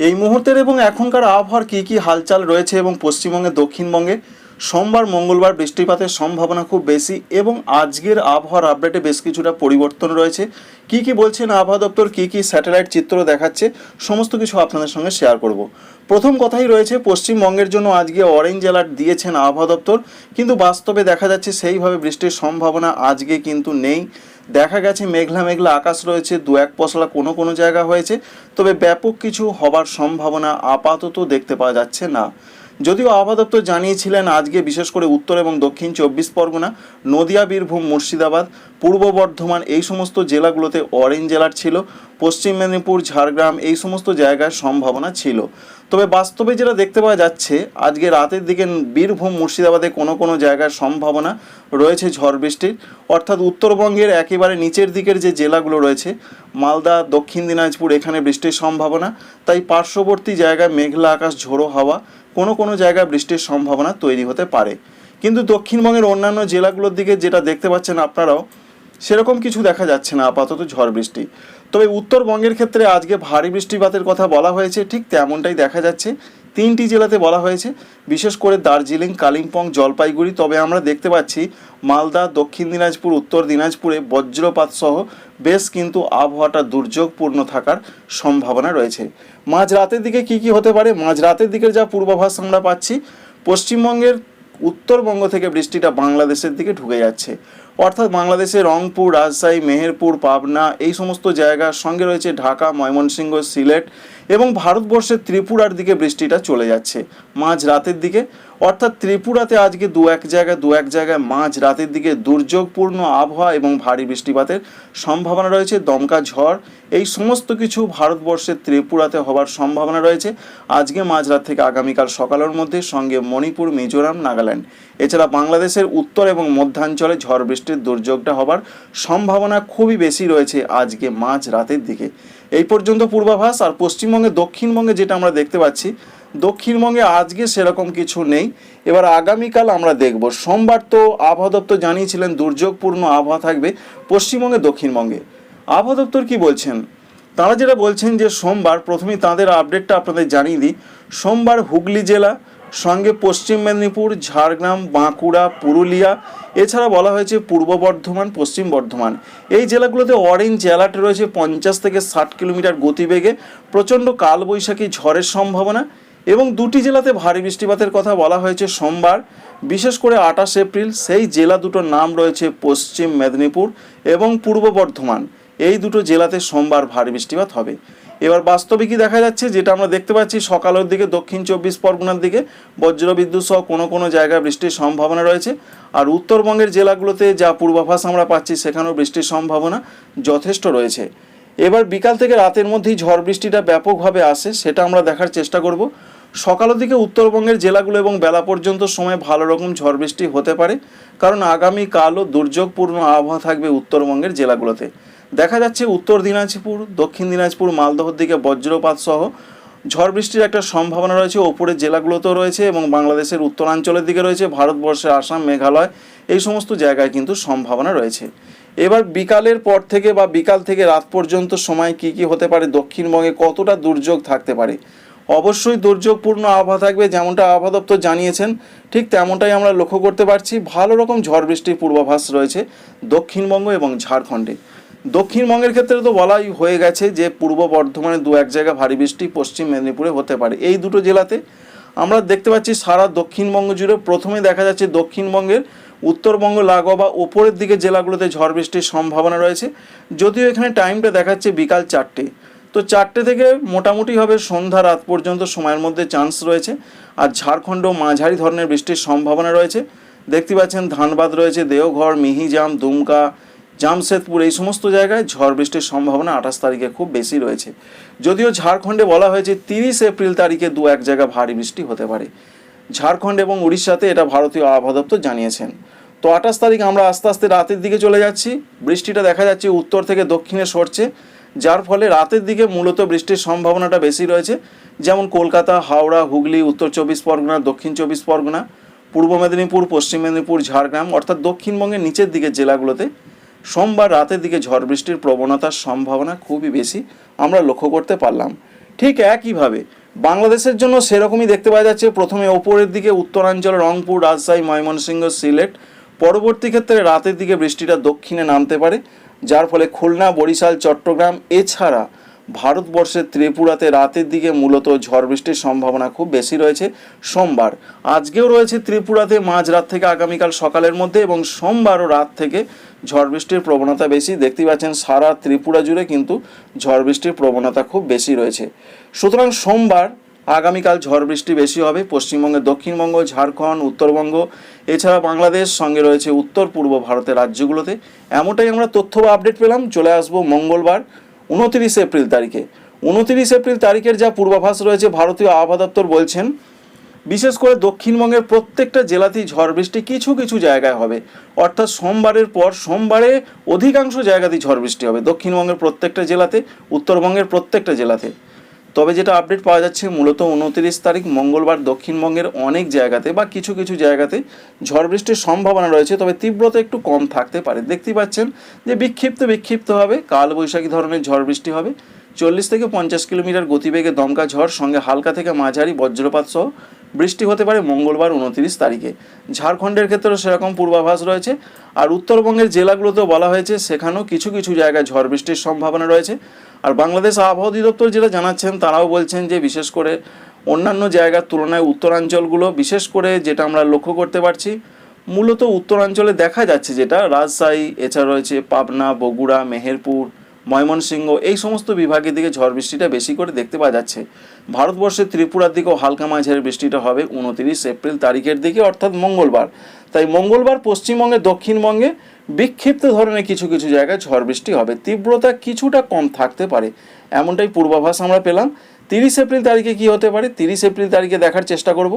এই মুহূর্তের এবং এখনকার আবহাওয়ার কী কী হালচাল রয়েছে এবং পশ্চিমবঙ্গে দক্ষিণবঙ্গে সোমবার, মঙ্গলবার বৃষ্টিপাতের সম্ভাবনা খুব বেশি এবং আজকের আবহাওয়ার আপডেটে বেশ কিছুটা পরিবর্তন রয়েছে। কি কি বলছেন আবহাওয়া দপ্তর? কি কি স্যাটেলাইট চিত্র দেখাচ্ছে? সমস্ত কিছু আপনাদের সঙ্গে শেয়ার করব। প্রথম কথাই রয়েছে, পশ্চিমবঙ্গের জন্য আজকে অরেঞ্জ অ্যালার্ট দিয়েছেন আবহাওয়া দপ্তর। কিন্তু বাস্তবে দেখা যাচ্ছে সেইভাবে বৃষ্টির সম্ভাবনা আজকে কিন্তু নেই। দেখা গেছে মেঘলা মেঘলা আকাশ রয়েছে, দু এক পশলা কোনো কোনো জায়গা হয়েছে। তবে ব্যাপক কিছু হবার সম্ভাবনা আপাতত দেখতে পাওয়া যাচ্ছে না। যদিও আবহাওয়া দপ্তর জানিয়েছিলেন, আজকে বিশেষ করে উত্তর এবং দক্ষিণ চব্বিশ পরগনা, নদিয়া, বীরভূম, মুর্শিদাবাদ পূর্ব বর্ধমান এই সমস্ত জেলাগুলোতে অরেঞ্জ অ্যালার্ট ছিল, পশ্চিম মেদিনীপুর, ঝাড়গ্রাম এই সমস্ত জায়গায় সম্ভাবনা ছিল। তবে বাস্তবে যেটা দেখতে পাওয়া যাচ্ছে, আজকে রাতের দিকে বীরভূম, মুর্শিদাবাদে কোনো কোনো জায়গায় সম্ভাবনা রয়েছে ঝড় বৃষ্টির। অর্থাৎ উত্তরবঙ্গের একেবারে নিচের দিকের যে জেলাগুলো রয়েছে, মালদা, দক্ষিণ দিনাজপুর, এখানে বৃষ্টির সম্ভাবনা। তাই পার্শ্ববর্তী জায়গায় মেঘলা আকাশ, ঝোড়ো হাওয়া, কোনো কোনো জায়গায় বৃষ্টির সম্ভাবনা তৈরি হতে পারে। কিন্তু দক্ষিণবঙ্গের অন্যান্য জেলাগুলোর দিকে যেটা দেখতে পাচ্ছেন আপনারাও সেরকম কিছু দেখা যাচ্ছে না, আপাতত ঝড় বৃষ্টি। তবে উত্তরবঙ্গের ক্ষেত্রে আজকে ভারী বৃষ্টিপাতের কথা বলা হয়েছে, ঠিক তেমনটাই দেখা যাচ্ছে। তিনটি জেলাতে বলা হয়েছে, বিশেষ করে দার্জিলিং, কালিম্পং, জলপাইগুড়ি, তবে আমরা দেখতে পাচ্ছি মালদা, দক্ষিণ দিনাজপুর, উত্তর দিনাজপুরে বজ্রপাত সহ বেশ কিন্তু আবহাওয়াটা দুর্যোগপূর্ণ থাকার সম্ভাবনা রয়েছে। মাঝ রাতের দিকে কি কি হতে পারে? মাঝ রাতের দিকের যা পূর্বাভাস আমরা পাচ্ছি, পশ্চিমবঙ্গের উত্তরবঙ্গ থেকে বৃষ্টিটা বাংলাদেশের দিকে ঢুকে যাচ্ছে। অর্থাৎ বাংলাদেশের রংপুর, রাজশাহী, মেহেরপুর, পাবনা এই সমস্ত জায়গার সঙ্গে রয়েছে ঢাকা, ময়মনসিংহ, সিলেট এবং ভারতবর্ষের ত্রিপুরার দিকে বৃষ্টিটা চলে যাচ্ছে মাঝ রাতের দিকে। অর্থাৎ ত্রিপুরাতে আজকে দু এক জায়গায়, দু এক জায়গায় মাঝ রাতের দিকে দুর্যোগপূর্ণ আবহাওয়া এবং ভারী বৃষ্টিপাতের সম্ভাবনা রয়েছে, দমকা ঝড়, এই সমস্ত কিছু ভারতবর্ষের ত্রিপুরাতে হবার সম্ভাবনা রয়েছে। আজকে মাঝরাত থেকে আগামীকাল সকালের মধ্যে সঙ্গে মণিপুর, মিজোরাম, নাগাল্যান্ড। এছাড়া বাংলাদেশের উত্তর এবং মধ্যাঞ্চলে ঝড় বৃষ্টির দুর্যোগটা হবার সম্ভাবনা খুবই বেশি রয়েছে আজকে মাঝ রাতের দিকে। এই পর্যন্ত পূর্বাভাস আর পশ্চিমবঙ্গে, দক্ষিণবঙ্গে যেটা আমরা দেখতে পাচ্ছি, দক্ষিণবঙ্গে আজকে সেরকম কিছু নেই। এবার আগামীকাল আমরা দেখব। সোমবার তো আবহাওয়া দপ্তর জানিয়েছিলেন দুর্যোগপূর্ণ আবহাওয়া থাকবে পশ্চিমবঙ্গে, দক্ষিণবঙ্গে। আবহাওয়া দপ্তর কি বলছেন? তারা যেটা বলছেন যে সোমবার, প্রথমেই তাদের আপডেটটা আপনাদের জানিয়ে দিই। সোমবার হুগলি জেলা সঙ্গে পশ্চিম মেদিনীপুর, ঝাড়গ্রাম, বাঁকুড়া, পুরুলিয়া, এছাড়া বলা হয়েছে পূর্ব বর্ধমান, পশ্চিম বর্ধমান। এই জেলাগুলোতে অরেঞ্জ অ্যালার্ট রয়েছে পঞ্চাশ থেকে ষাট কিলোমিটার গতিবেগে, প্রচণ্ড কালবৈশাখী ঝড়ের সম্ভাবনা এবং দুটি জেলাতে ভারী বৃষ্টিপাতের কথা বলা হয়েছে সোমবার, বিশেষ করে আঠাশ এপ্রিল, সেই জেলা দুটোর নাম রয়েছে পশ্চিম মেদিনীপুর এবং পূর্ব বর্ধমান। এই দুটো জেলাতে সোমবার ভারী বৃষ্টিপাত হবে। এবার বাস্তবে কি দেখা যাচ্ছে, যেটা আমরা দেখতে পাচ্ছি, সকালের দিকে দক্ষিণ চব্বিশ পরগনার দিকে বজ্রবিদ্যুৎ সহ কোনো কোনো জায়গায় বৃষ্টির সম্ভাবনা রয়েছে। আর উত্তরবঙ্গের জেলাগুলোতে যা পূর্বাভাস আমরা পাচ্ছি, সেখানেও বৃষ্টির সম্ভাবনা যথেষ্ট রয়েছে। এবার বিকাল থেকে রাতের মধ্যেই ঝড় বৃষ্টিটা ব্যাপকভাবে আসে, সেটা আমরা দেখার চেষ্টা করব। সকালের দিকে উত্তরবঙ্গের জেলাগুলো এবং বেলা পর্যন্ত সময় ভালো রকম ঝড় বৃষ্টি হতে পারে, কারণ আগামীকালও দুর্যোগপূর্ণ আবহাওয়া থাকবে উত্তরবঙ্গের জেলাগুলোতে। দেখা যাচ্ছে উত্তর দিনাজপুর, দক্ষিণ দিনাজপুর, মালদহর দিকে বজ্রপাত সহ ঝড় বৃষ্টির একটা সম্ভাবনা রয়েছে। ওপরের জেলাগুলোতেও রয়েছে এবং বাংলাদেশের উত্তরাঞ্চলের দিকে রয়েছে। ভারতবর্ষের আসাম, মেঘালয় এই সমস্ত জায়গায় কিন্তু সম্ভাবনা রয়েছে। এবার বিকালের পর থেকে বা বিকাল থেকে রাত পর্যন্ত সময় কি কি হতে পারে দক্ষিণবঙ্গে কতটা দুর্যোগ থাকতে পারে? অবশ্যই দুর্যোগপূর্ণ আবহাওয়া থাকবে যেমনটা আবহাওয়া দপ্তর জানিয়েছেন, ঠিক তেমনটাই আমরা লক্ষ্য করতে পারছি। ভালো রকম ঝড় বৃষ্টির পূর্বাভাস রয়েছে দক্ষিণবঙ্গ এবং ঝাড়খণ্ডে। দক্ষিণবঙ্গের ক্ষেত্রে তো বলাই হয়ে গেছে যে পূর্ব বর্ধমানে দু এক জায়গা ভারী বৃষ্টি, পশ্চিম মেদিনীপুরে হতে পারে। এই দুটো জেলাতে আমরা দেখতে পাচ্ছি সারা দক্ষিণবঙ্গ জুড়ে প্রথমে দেখা যাচ্ছে দক্ষিণবঙ্গের উত্তরবঙ্গ, লাগোয়া বা ওপরের দিকে জেলাগুলোতে ঝড় বৃষ্টির সম্ভাবনা রয়েছে। যদিও এখানে টাইমটা দেখাচ্ছে বিকাল চারটে। তো চারটে থেকে মোটামুটি হবে সন্ধ্যা রাত পর্যন্ত সময়ের মধ্যে চান্স রয়েছে। আর ঝাড়খণ্ড মাঝারি ধরনের বৃষ্টির সম্ভাবনা রয়েছে। দেখতে পাচ্ছেন ধানবাদ রয়েছে, দেওঘর, মিহিজাম, দুমকা জামশেদপুর, এই সমস্ত জায়গায় ঝড় বৃষ্টির সম্ভাবনা আঠাশ তারিখে খুব বেশি রয়েছে। যদিও ঝাড়খণ্ডে বলা হয়েছে তিরিশ এপ্রিল তারিখে দু এক জায়গা ভারী বৃষ্টি হতে পারে। ঝাড়খণ্ড এবং উড়িষ্যাতে এটা ভারতীয় আবহাওয়া দপ্তর জানিয়েছেন। তো আঠাশ তারিখ আমরা আস্তে আস্তে রাতের দিকে চলে যাচ্ছি। বৃষ্টিটা দেখা যাচ্ছে উত্তর থেকে দক্ষিণে সরছে, যার ফলে রাতের দিকে মূলত বৃষ্টির সম্ভাবনাটা বেশি রয়েছে। যেমন কলকাতা, হাওড়া, হুগলি, উত্তর চব্বিশ পরগনা, দক্ষিণ চব্বিশ পরগনা, পূর্ব মেদিনীপুর, পশ্চিম মেদিনীপুর, ঝাড়গ্রাম, অর্থাৎ দক্ষিণবঙ্গের নিচের দিকের জেলাগুলোতে সোমবার রাতের দিকে ঝড় বৃষ্টির প্রবণতার সম্ভাবনা খুবই বেশি। আমরা লক্ষ্য করতে পারলাম। ঠিক একইভাবে বাংলাদেশের জন্য সেরকমই দেখতে পাওয়া যাচ্ছে, প্রথমে ওপরের দিকে উত্তরাঞ্চল, রংপুর, রাজশাহী, ময়মনসিংহ, সিলেট। পরবর্তী ক্ষেত্রে রাতের দিকে বৃষ্টিটা দক্ষিণে নামতে পারে, যার ফলে খুলনা, বরিশাল, চট্টগ্রাম, এছাড়া ভারতবর্ষের ত্রিপুরাতে রাতের দিকে মূলত ঝড় বৃষ্টির সম্ভাবনা খুব বেশি রয়েছে সোমবার। আজকেও রয়েছে ত্রিপুরাতে মাঝরাত থেকে আগামীকাল সকালের মধ্যে এবং সোমবারও রাত থেকে ঝড় বৃষ্টির প্রবণতা বেশি। দেখতে পাচ্ছেন, সারা ত্রিপুরা জুড়ে কিন্তু ঝড় বৃষ্টির প্রবণতা খুব বেশি রয়েছে। সুতরাং সোমবার আগামীকাল ঝড় বৃষ্টি বেশি হবে। পশ্চিমবঙ্গের দক্ষিণবঙ্গ, ঝাড়খণ্ড, উত্তরবঙ্গ, এছাড়া বাংলাদেশ, সঙ্গে রয়েছে উত্তর পূর্ব ভারতের রাজ্যগুলোতে। এমনটাই আমরা তথ্য বা আপডেট পেলাম। চলে আসব মঙ্গলবার। উনতিরিশ এপ্রিল তারিখে। উনতিরিশ এপ্রিল তারিখের যা পূর্বাভাস রয়েছে, ভারতীয় আবহাওয়া দপ্তর বলছেন, বিশেষ করে দক্ষিণবঙ্গের প্রত্যেকটা জেলাতেই ঝড় বৃষ্টি কিছু কিছু জায়গায় হবে। অর্থাৎ সোমবারের পর সোমবারে অধিকাংশ জায়গাতেই ঝড় বৃষ্টি হবে। দক্ষিণবঙ্গের প্রত্যেকটা জেলাতে, উত্তরবঙ্গের প্রত্যেকটা জেলাতে। তবে যেটা আপডেট পাওয়া যাচ্ছে, মূলত উনতিরিশ তারিখ মঙ্গলবার দক্ষিণবঙ্গের অনেক জায়গাতে বা কিছু কিছু জায়গাতে ঝড় বৃষ্টির সম্ভাবনা রয়েছে, তবে তীব্রতা একটু কম থাকতে পারে। দেখতেই পাচ্ছেন যে বিক্ষিপ্ত বিক্ষিপ্ত হবে, কালবৈশাখী ধরনের ঝড় বৃষ্টি হবে। চল্লিশ থেকে পঞ্চাশ কিলোমিটার গতিবেগে দমকা ঝড়, সঙ্গে হালকা থেকে মাঝারি বজ্রপাত সহ বৃষ্টি হতে পারে মঙ্গলবার উনত্রিশ তারিখে। ঝাড়খণ্ডের ক্ষেত্রেও সেরকম পূর্বাভাস রয়েছে। আর উত্তরবঙ্গের জেলাগুলোতেও বলা হয়েছে, সেখানেও কিছু কিছু জায়গায় ঝড় বৃষ্টির সম্ভাবনা রয়েছে। আর বাংলাদেশ আবহাওয়া অধিদপ্তর যেটা জানাচ্ছেন, তারাও বলছেন যে বিশেষ করে অন্যান্য জায়গার তুলনায় উত্তরাঞ্চলগুলো, বিশেষ করে যেটা আমরা লক্ষ্য করতে পারছি, মূলত উত্তরাঞ্চলে দেখা যাচ্ছে যেটা, রাজশাহী, এছাড়া রয়েছে পাবনা, বগুড়া, মেহেরপুর ময়মনসিংহ, এই সমস্ত বিভাগের দিকে ঝড় বৃষ্টিটা বেশি করে দেখতে পাওয়া যাচ্ছে। ভারতবর্ষের ত্রিপুরার দিকেও হালকা মাঝারি বৃষ্টিটা হবে উনতিরিশ এপ্রিল তারিখের দিকে, অর্থাৎ মঙ্গলবার। তাই মঙ্গলবার পশ্চিমবঙ্গে, দক্ষিণবঙ্গে বিক্ষিপ্ত ধরনের কিছু কিছু জায়গায় ঝড় বৃষ্টি হবে। তীব্রতা কিছুটা কম থাকতে পারে, এমনটাই পূর্বাভাস আমরা পেলাম। তিরিশ এপ্রিল তারিখে কি হতে পারে? তিরিশ এপ্রিল তারিখে দেখার চেষ্টা করব।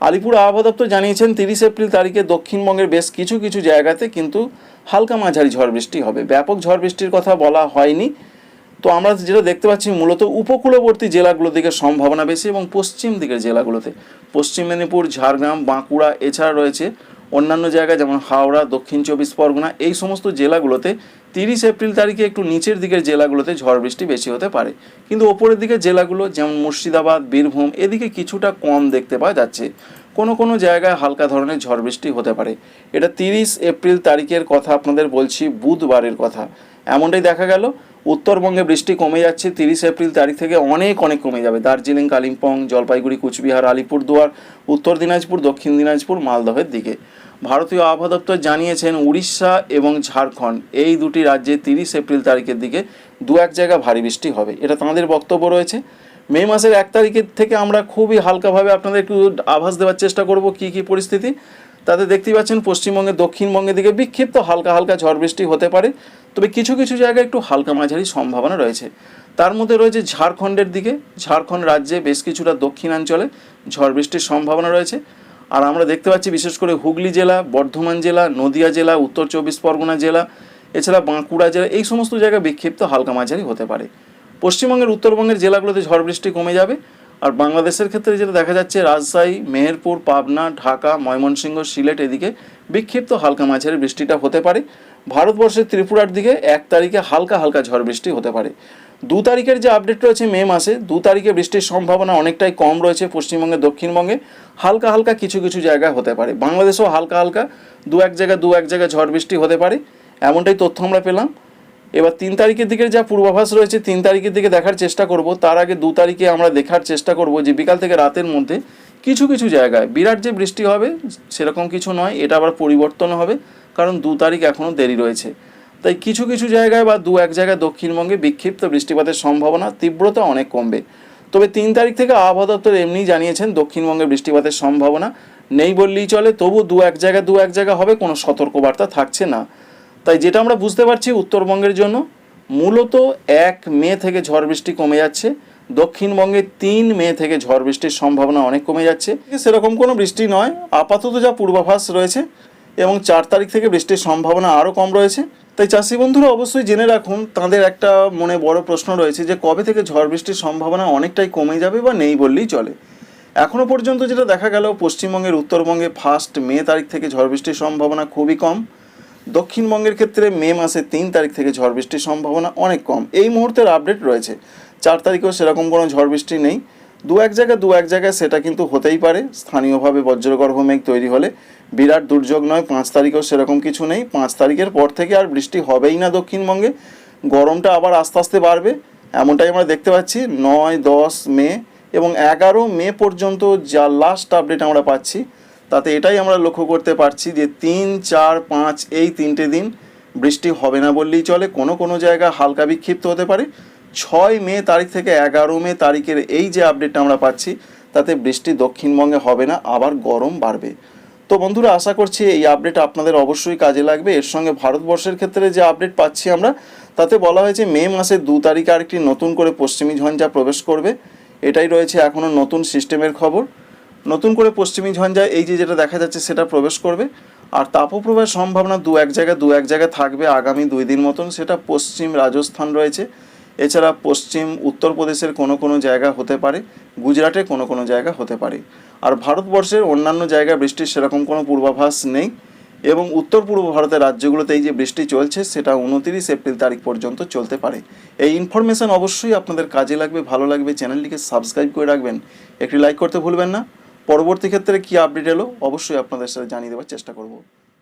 আলিপুর আবহাওয়া দপ্তর জানিয়েছেন, তিরিশ এপ্রিল তারিখে দক্ষিণবঙ্গের বেশ কিছু কিছু জায়গাতে কিন্তু হালকা মাঝারি ঝড় বৃষ্টি হবে। ব্যাপক ঝড় বৃষ্টির কথা বলা হয়নি। তো আমরা যেটা দেখতে পাচ্ছি, মূলত উপকূলবর্তী জেলাগুলোর দিকে সম্ভাবনা বেশি এবং পশ্চিম দিকের জেলাগুলোতে। পশ্চিম মেদিনীপুর, ঝাড়গ্রাম, বাঁকুড়া, এছাড়া রয়েছে অন্যান্য জায়গায়, যেমন হাওড়া, দক্ষিণ চব্বিশ পরগনা, এই সমস্ত জেলাগুলোতে তিরিশ এপ্রিল তারিখে একটু নিচের দিকের জেলাগুলোতে ঝড় বৃষ্টি বেশি হতে পারে। কিন্তু ওপরের দিকের জেলাগুলো, যেমন মুর্শিদাবাদ, বীরভূম, এদিকে কিছুটা কম দেখতে পাওয়া যাচ্ছে। কোনো কোনো জায়গায় হালকা ধরনের ঝড় বৃষ্টি হতে পারে। এটা তিরিশ এপ্রিল তারিখের কথা আপনাদের বলছি, বুধবারের কথা। এমনটাই দেখা গেল। উত্তরবঙ্গে বৃষ্টি কমে যাচ্ছে। তিরিশ এপ্রিল তারিখ থেকে অনেক অনেক কমে যাবে। দার্জিলিং, কালিম্পং, জলপাইগুড়ি, কুচবিহার আলিপুরদুয়ার উত্তর দিনাজপুর, দক্ষিণ দিনাজপুর, মালদহের দিকে। ভারতীয় আবহাওয়া দপ্তর জানিয়েছেন, উড়িষ্যা এবং ঝাড়খণ্ড এই দুটি রাজ্যে তিরিশ এপ্রিল তারিখের দিকে দু এক জায়গা ভারী বৃষ্টি হবে। এটা তাঁদের বক্তব্য রয়েছে। মে মাসের এক তারিখের থেকে আমরা খুবই হালকাভাবে আপনাদের একটু আভাস দেওয়ার চেষ্টা করব কি কি পরিস্থিতি। তাতে দেখতেই পাচ্ছেন পশ্চিমবঙ্গে দক্ষিণবঙ্গের দিকে বিক্ষিপ্ত হালকা হালকা ঝড় বৃষ্টি হতে পারে। তবে কিছু কিছু জায়গায় একটু হালকা মাঝারি সম্ভাবনা রয়েছে। তার মধ্যে রয়েছে ঝাড়খণ্ডের দিকে। ঝাড়খণ্ড রাজ্যে বেশ কিছুটা দক্ষিণাঞ্চলে ঝড় বৃষ্টির সম্ভাবনা রয়েছে। আর আমরা দেখতে পাচ্ছি বিশেষ করে হুগলি জেলা, বর্ধমান জেলা, নদিয়া জেলা, উত্তর চব্বিশ পরগনা জেলা, এছাড়া বাঁকুড়া জেলা, এই সমস্ত জায়গায় বিক্ষিপ্ত হালকা মাঝারি হতে পারে। পশ্চিমবঙ্গের, উত্তরবঙ্গের জেলাগুলোতে ঝড় বৃষ্টি কমে যাবে। আর বাংলাদেশের ক্ষেত্রে যেটা দেখা যাচ্ছে, রাজশাহী, মেহেরপুর, পাবনা, ঢাকা, ময়মনসিংহ, সিলেট এদিকে বিক্ষিপ্ত হালকা মাঝারি বৃষ্টিটা হতে পারে। ভারতবর্ষের ত্রিপুরার দিকে এক তারিখে হালকা হালকা ঝড় বৃষ্টি হতে পারে। দু তারিখের যে আপডেট রয়েছে মে মাসে, দু তারিখে বৃষ্টির সম্ভাবনা অনেকটাই কম রয়েছে পশ্চিমবঙ্গে, দক্ষিণবঙ্গে। হালকা হালকা কিছু কিছু জায়গায় হতে পারে। বাংলাদেশেও হালকা হালকা দু এক জায়গায়, দু এক জায়গায় ঝড় বৃষ্টি হতে পারে। এমনটাই তথ্য আমরা পেলাম। এবার তিন তারিখের দিকে যা পূর্বাভাস রয়েছে, তিন তারিখের দিকে দেখার চেষ্টা করব। তার আগে দু তারিখে আমরা দেখার চেষ্টা করব যে বিকাল থেকে রাতের মধ্যে কিছু কিছু জায়গায়, বিরাট যে বৃষ্টি হবে, সেরকম কিছু নয়। এটা আবার পরিবর্তন হবে। কারণ দু তারিখ এখনও দেরি রয়েছে। তাই কিছু কিছু জায়গায় বা দু এক জায়গায় দক্ষিণবঙ্গে বিক্ষিপ্ত বৃষ্টিপাতের সম্ভাবনা তীব্রতা অনেক কমবে। তবে তিন তারিখ থেকে আবহাওয়া দপ্তর এমনিই জানিয়েছেন, দক্ষিণবঙ্গে বৃষ্টিপাতের সম্ভাবনা নেই বললেই চলে তবু দু এক জায়গায় দু এক জায়গা হবে, কোনো সতর্কবার্তা থাকছে না। তাই যেটা আমরা বুঝতে পারছি উত্তরবঙ্গের জন্য, মূলত এক মে থেকে ঝড় বৃষ্টি কমে যাচ্ছে, দক্ষিণবঙ্গে তিন মে থেকে ঝড় বৃষ্টির সম্ভাবনা অনেক কমে যাচ্ছে। সেরকম কোনো বৃষ্টি নয়, আপাতত যা পূর্বাভাস রয়েছে এবং চার তারিখ থেকে বৃষ্টির সম্ভাবনা আরও কম রয়েছে। তাই চাষি বন্ধুরা, অবশ্যই জেনে রাখুন, তাদের একটা মনে বড় প্রশ্ন রয়েছে যে, কবে থেকে ঝড় বৃষ্টির সম্ভাবনা অনেকটাই কমে যাবে বা নেই বললেই চলে? এখনও পর্যন্ত যেটা দেখা গেল, পশ্চিমবঙ্গের উত্তরবঙ্গে ফার্স্ট মে তারিখ থেকে ঝড় বৃষ্টির সম্ভাবনা খুবই কম। দক্ষিণবঙ্গের ক্ষেত্রে মে মাসে তিন তারিখ থেকে ঝড় বৃষ্টির সম্ভাবনা অনেক কম। এই মুহূর্তের আপডেট রয়েছে। চার তারিখেও সেরকম কোনো ঝড় বৃষ্টি নেই। দু এক জায়গায়, দু এক জায়গায় সেটা কিন্তু হতেই পারে। স্থানীয়ভাবে বজ্রগর্ভ মেঘ তৈরি হলে বিরাট দুর্যোগ নয়, পাঁচ তারিখেও সেরকম কিছু নেই। পাঁচ তারিখের পর থেকে আর বৃষ্টি হবেই না দক্ষিণবঙ্গে। গরমটা আবার আস্তে আস্তে বাড়বে, এমনটাই আমরা দেখতে পাচ্ছি। নয়, দশ মে এবং এগারো মে পর্যন্ত যা লাস্ট আপডেট আমরা পাচ্ছি, তাতে এটাই আমরা লক্ষ্য করতে পারছি যে তিন, চার, পাঁচ এই তিনটে দিন বৃষ্টি হবে না বললেই চলে। কোনো কোনো জায়গা হালকা বিক্ষিপ্ত হতে পারে। ছয় মে তারিখ থেকে এগারো মে তারিখের এই যে আপডেটটা আমরা পাচ্ছি, তাতে বৃষ্টি দক্ষিণবঙ্গে হবে না, আবার গরম বাড়বে। তো বন্ধুরা, আশা করছি এই আপডেট আপনাদের অবশ্যই কাজে লাগবে। এর সঙ্গে ভারতবর্ষের ক্ষেত্রে যে আপডেট পাচ্ছি আমরা, তাতে বলা হয়েছে মে মাসের দু তারিখে আরেকটি নতুন করে পশ্চিমী ঝঞ্ঝা প্রবেশ করবে। এটাই রয়েছে এখনও নতুন সিস্টেমের খবর। নতুন করে পশ্চিমী ঝঞ্ঝা, এই যে যেটা দেখা যাচ্ছে সেটা প্রবেশ করবে। আর তাপপ্রবাহের সম্ভাবনা দু এক জায়গায় দু এক জায়গায় থাকবে আগামী দুই দিন মতন, সেটা পশ্চিম রাজস্থান রয়েছে। এছাড়া পশ্চিম উত্তরপ্রদেশের কোনো কোনো জায়গা হতে পারে, গুজরাটে কোনো কোনো জায়গা হতে পারে। আর ভারতবর্ষের অন্যান্য জায়গায় বৃষ্টির সেরকম কোনো পূর্বাভাস নেই এবং উত্তর পূর্ব ভারতের রাজ্যগুলোতে এই যে বৃষ্টি চলছে, সেটা উনতিরিশ এপ্রিল তারিখ পর্যন্ত চলতে পারে। এই ইনফরমেশন অবশ্যই আপনাদের কাজে লাগবে, ভালো লাগবে, চ্যানেলটিকে সাবস্ক্রাইব করে রাখবেন। একটি লাইক করতে ভুলবেন না। পরবর্তী ক্ষেত্রে কী আপডেট এলো, অবশ্যই আপনাদের সাথে জানিয়ে দেওয়ার চেষ্টা করব।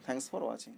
Thanks for watching